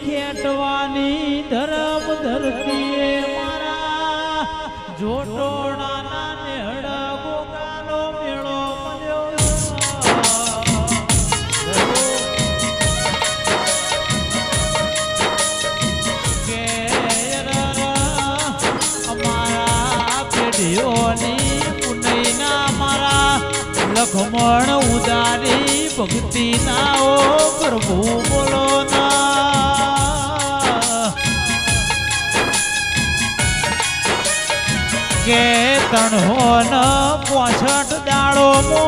ખેટવાની ધરમ ધરતી મારા પેઢીઓની પુનઈના મારા લખમણ ઉદારી ભક્તિના ઓ પ્રભુ બોલો ના. ન પોછટ દાડો મો.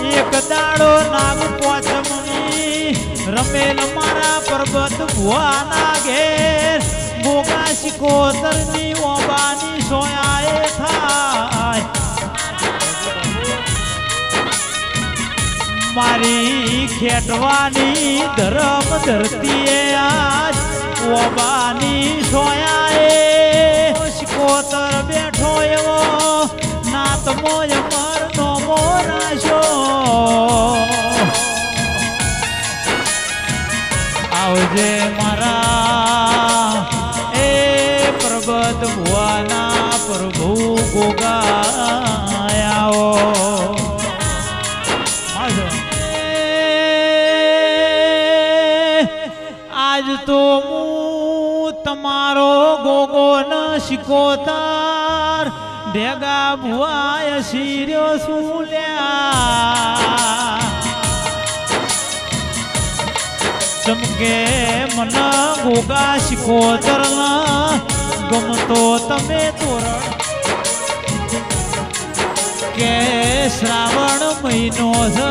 એક દાડો નાગ પોછમની રમેલ મારા પર્વત ભુવાના ઘેર. ગોગા શિકોતરની ઓબાની સોયાએ થાય. મારી ખેટવાની ધરમ ધરતીએ આજ ઓબાની સોયાએ આવજે મારા એ પ્રબત ભુવાના પ્રભુ ગોગાયાઓ આજ તો તમારો ગોગો ન શીખોતાર ભેગા ભુવાય શીર્યો સુલ્યા. લ્યા ચમકે મન ગોગા શીખોતર ગમતો તમે તોરણ. કે શ્રાવણ મહિનો છે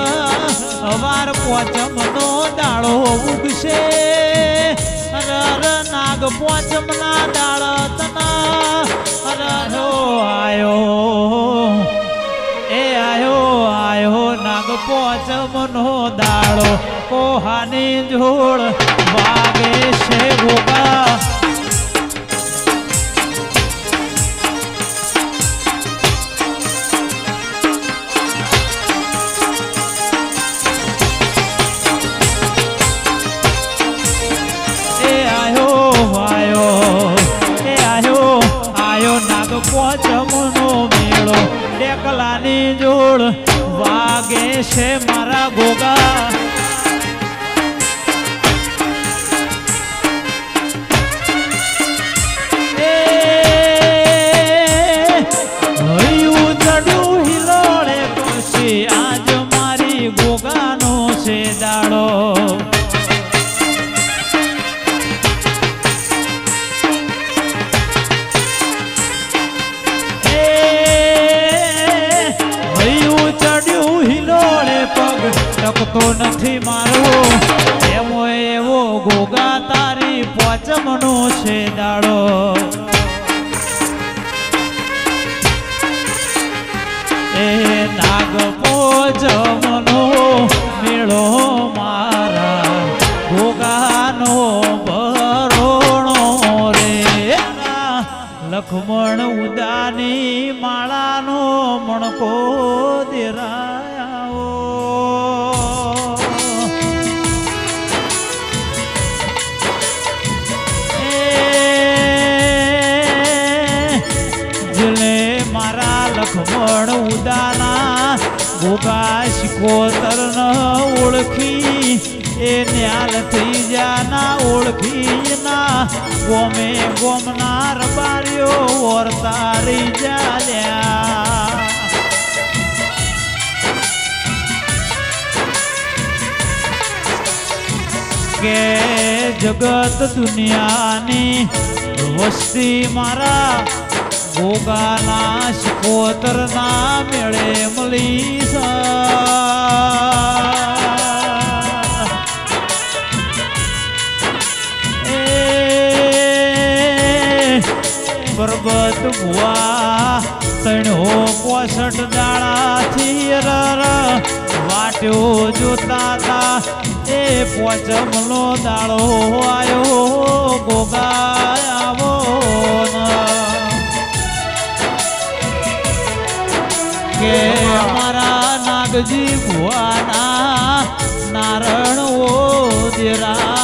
અવાર પોચમનો દાળો ઉગશે. નાગ પોચમના દાળ નાગ પોચમ નો દાળો કોહાની જોડ વાગે છે ગોગા પોચમનો મેળો ડેકલાની જોડ વાગે છે મારા ગોગા? નથી મારો. એવો એવો ગોગા તારી પોચમનો છે દાડો. એ નાગ પોચમનો મેળો મારા ગોગાનો ભરોણો રે. લખમણ ઉદાની માળાનો મણકો દેરાયો ઉદાના ગોગા ન ઓળખી, એ ન્યાલ થઈ જાના ઓળખી ના. ગોમે ગોમના બાર્યો ઓરતા રહી જાલ્યા કે જગત દુનિયાની વસ્તી મારા ભોગાના શિકોતર ના મેળે મળી પરબત ભુવા, તણો પોસઠ દાડાથી રર વાટ્યો જોતા તા. એ પોચમલો દાડો આવ્યો ગોગા કે મારા નાગજી ભુવાના નારણ ઓ દેરા